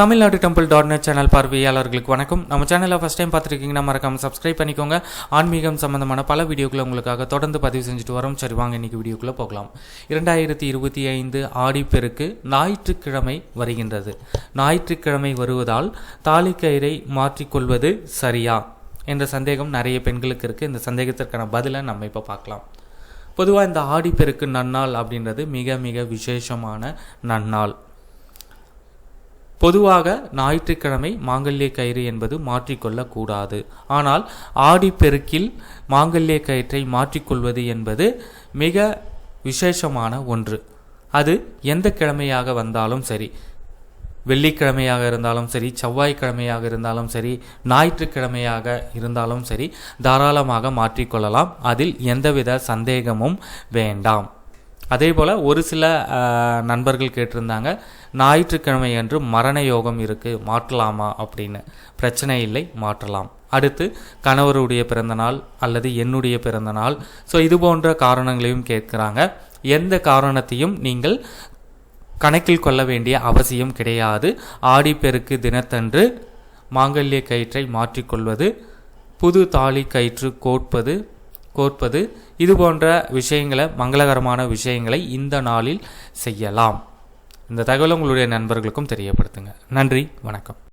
Tamil Nadu temple dot net channel பார்வையாளர்களுக்கு வணக்கம். நம்ம சேனலை ஃபஸ்ட் டைம் பார்த்துருக்கீங்கன்னா மறக்காமல் சப்ஸ்கிரைப் பண்ணிக்கோங்க. ஆன்மீகம் சம்பந்தமான பல வீடியோக்களை உங்களுக்காக தொடர்ந்து பதிவு செஞ்சுட்டு வரோம். சரி வாங்க இன்னைக்கு வீடியோக்குள்ளே போகலாம். இரண்டாயிரத்தி இருபத்தி ஐந்து ஆடிப்பெருக்கு ஞாயிற்றுக்கிழமை வருகின்றது. ஞாயிற்றுக்கிழமை வருவதால் தாலிக்கயிறை மாற்றிக்கொள்வது சரியா என்ற சந்தேகம் நிறைய பெண்களுக்கு இருக்குது இந்த சந்தேகத்திற்கான பதிலை நம்ம இப்போ பார்க்கலாம். பொதுவாக இந்த ஆடிப்பெருக்கு நன்னாள் அப்படின்றது மிக மிக விசேஷமான நன்னாள். பொதுவாக ஞாயிற்றுக்கிழமை மாங்கல்ய கயிறு என்பது மாற்றிக்கொள்ளக்கூடாது. ஆனால் ஆடிப்பெருக்கில் மாங்கல்ய கயிற்றை மாற்றிக்கொள்வது என்பது மிக விசேஷமான ஒன்று. அது எந்த கிழமையாக வந்தாலும் சரி வெள்ளிக்கிழமையாக இருந்தாலும் சரி செவ்வாய்க்கிழமையாக இருந்தாலும் சரி ஞாயிற்றுக்கிழமையாக இருந்தாலும் சரி தாராளமாக மாற்றிக்கொள்ளலாம். அதில் எந்தவித சந்தேகமும் வேண்டாம். அதே போல் ஒரு சில நண்பர்கள் கேட்டிருந்தாங்க ஞாயிற்றுக்கிழமை அன்று மரண யோகம் இருக்குது மாற்றலாமா அப்படின்னு. பிரச்சனை இல்லை மாற்றலாம். அடுத்து கணவருடைய பிறந்தநாள் அல்லது என்னுடைய பிறந்தநாள் ஸோ இது போன்ற காரணங்களையும் கேட்குறாங்க. எந்த காரணத்தையும் நீங்கள் கணக்கில் கொள்ள வேண்டிய அவசியம் கிடையாது. ஆடிப்பெருக்கு தினத்தன்று மாங்கல்ய கயிற்றை மாற்றிக்கொள்வது புது தாலி கயிற்று கோட்பது கோர்ப்பது. இது போன்ற விஷயங்களை மங்களகரமான விஷயங்களை இந்த நாளில் செய்யலாம். இந்த தகவலை உங்களுடைய நண்பர்களுக்கும் தெரியப்படுத்துங்க. நன்றி. வணக்கம்.